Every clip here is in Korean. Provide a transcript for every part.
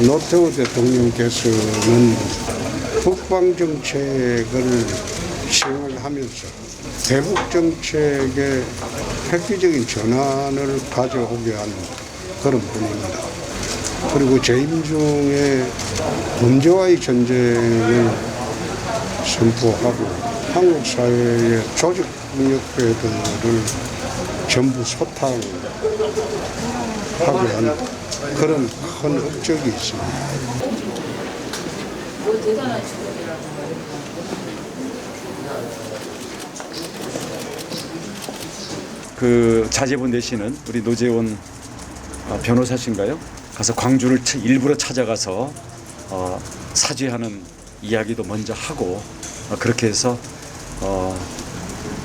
노태우 대통령께서는 북방 정책을 시행을 하면서 대북 정책의 획기적인 전환을 가져오게 한 그런 분입니다. 그리고 재임 중에 범죄와의 전쟁을 선포하고 한국 사회의 조직 능력배들을 전부 소탕하게 한 그런 큰 업적이 있습니다. 그 자제분 되시는 우리 노재원 어, 변호사신가요? 가서 광주를 차- 일부러 찾아가서 어, 사죄하는 이야기도 먼저 하고 어, 그렇게 해서 어,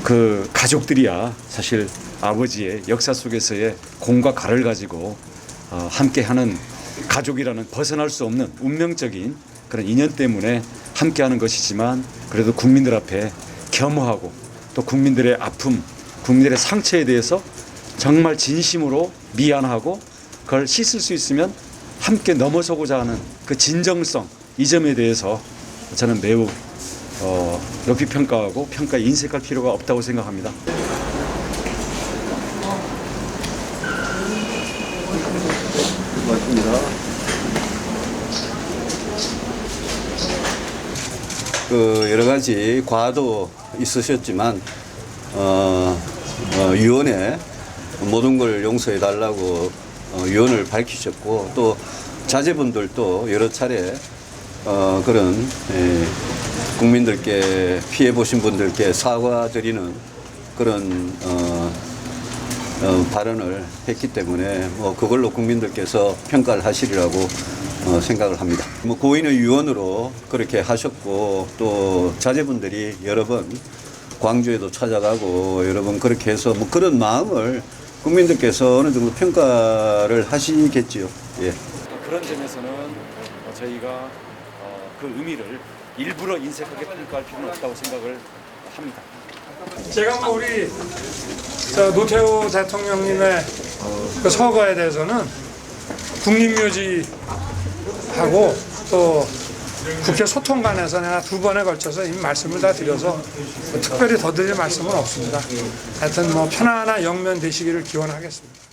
그 가족들이야 사실 아버지의 역사 속에서의 공과 가를 가지고 어, 함께하는 가족이라는 벗어날 수 없는 운명적인 그런 인연 때문에 함께하는 것이지만 그래도 국민들 앞에 겸허하고 또 국민들의 아픔, 국민들의 상처에 대해서 정말 진심으로 미안하고 그걸 씻을 수 있으면 함께 넘어서고자 하는 그 진정성 이 점에 대해서 저는 매우 어, 높이 평가하고 평가에 인색할 필요가 없다고 생각합니다. 그 여러 가지 과도 있으셨지만 어, 어, 유언에 모든 걸 용서해 달라고 어, 유언을 밝히셨고 또 자제분들도 여러 차례 어, 그런 예, 국민들께 피해 보신 분들께 사과드리는 그런 어, 어, 발언을 했기 때문에 뭐 그걸로 국민들께서 평가를 하시리라고 어, 생각을 합니다. 뭐 고인의 유언으로 그렇게 하셨고 또 자제분들이 여러 번 광주에도 찾아가고 여러 번 그렇게 해서 뭐 그런 마음을 국민들께서 어느 정도 평가를 하시겠지요. 예. 그런 점에서는 어, 저희가 어, 그 의미를 일부러 인색하게 평가할 필요는 없다고 생각을 합니다. 제가 뭐 우리 저 노태우 대통령님의 그 서거에 대해서는 국립묘지하고 또 국회 소통관에서 내가 두 번에 걸쳐서 이미 말씀을 다 드려서 뭐 특별히 더 드릴 말씀은 없습니다. 하여튼 뭐 편안한 영면 되시기를 기원하겠습니다.